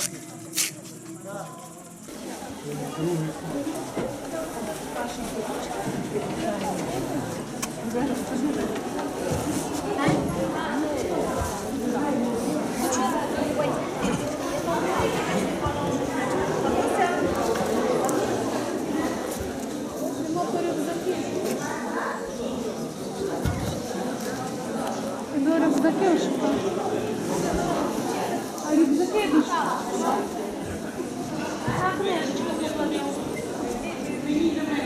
До рюкзаки шукав. А рюкзаки йдуть.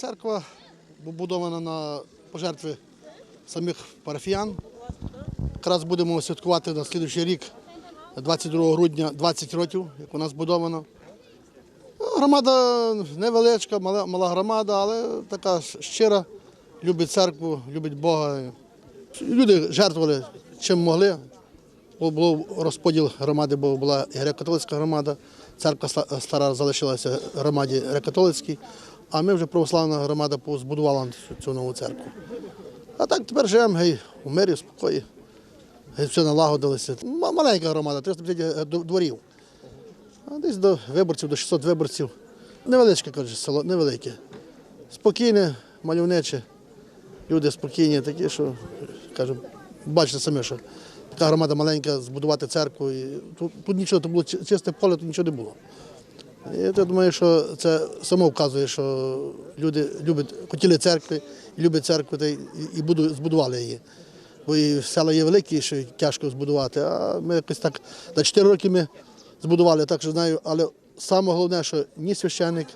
Церква побудована на пожертви самих парафіян. Якраз будемо святкувати на слідуючий рік, 22 грудня, 20 років, як вона збудована. Ну, Громада невеличка, мала, мала громада, але така щира, любить церкву, любить Бога. Люди жертвували чим могли. Був розподіл громади, бо була греко-католицька громада, церква стара залишилася громаді греко-католицькій, а ми вже православна громада збудувала цю- нову церкву. А так тепер живемо гей, у мирі, в спокої. Гей, все налагодилося. Маленька громада, 350 дворів. А десь до виборців, до 600 виборців. Невеличке, каже, село, невелике. Спокійне, мальовниче. Люди спокійні, такі, що кажу, бачите самі, що така громада маленька, збудувати церкву. І тут, тут нічого, то було чи- чисте поле, тут нічого не було. Я думаю, що це само вказує, що люди люблять, хотіли церкви, люблять церкву і буду- збудували її. Бо і села є великі, що тяжко збудувати. А ми якось так за 4 роки ми збудували, так що знаю. Але саме головне, що ні священник,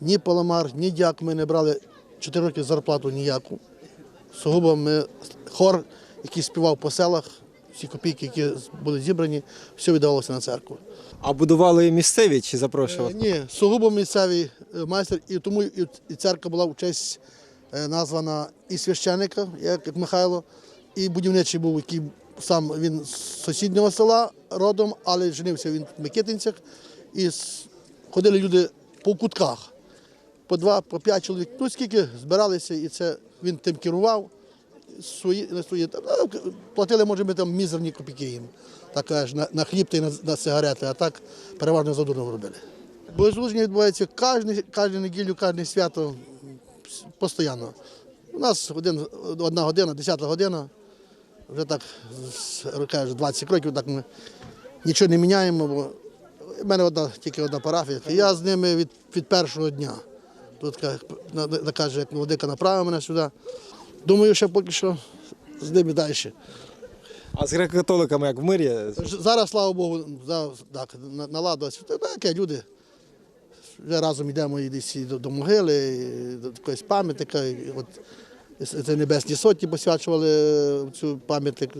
ні паламар, ні дяк ми не брали 4 роки зарплату ніяку. Сугубо ми хор, який співав по селах, всі копійки, які були зібрані, все віддавалося на церкву. А будували місцеві чи запрошували? Е, Ні, сугубо місцевий е, майстер, і тому і церква була в честь е, названа і священика, як як Михайло, і будівничий був, який сам він з сусіднього села родом, але женився він в Микитинцях. І ходили люди по кутках, по два, по п'ять чоловік. Ну скільки збиралися, і це він тим керував. На свої, ну, платили, може, ми там мізерні копійки їм. Так на, на хліб та й на, на сигарети, а так переважно за дурно робили. Богослуження відбувається кожну, кожну неділю, кожне свято постійно. У нас один, одна година, десята година. Вже так кажу, 20 років так ми нічого не міняємо, бо в мене одна, тільки одна парафія. Я з ними від, від першого дня. Тут каже, як владика направив мене сюди. Думаю, що поки що з ними далі. А з греко-католиками як в мирі? Зараз, слава Богу, так, на- Таке люди. Вже разом йдемо і десь до, до могили, і до якогось пам'ятника. От, це Небесні Сотні посвячували цю пам'ятник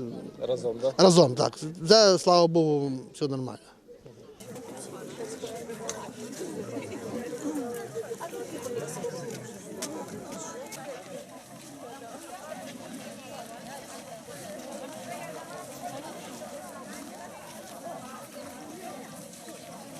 Разом, так? разом. Так. Вже, слава Богу, все нормально.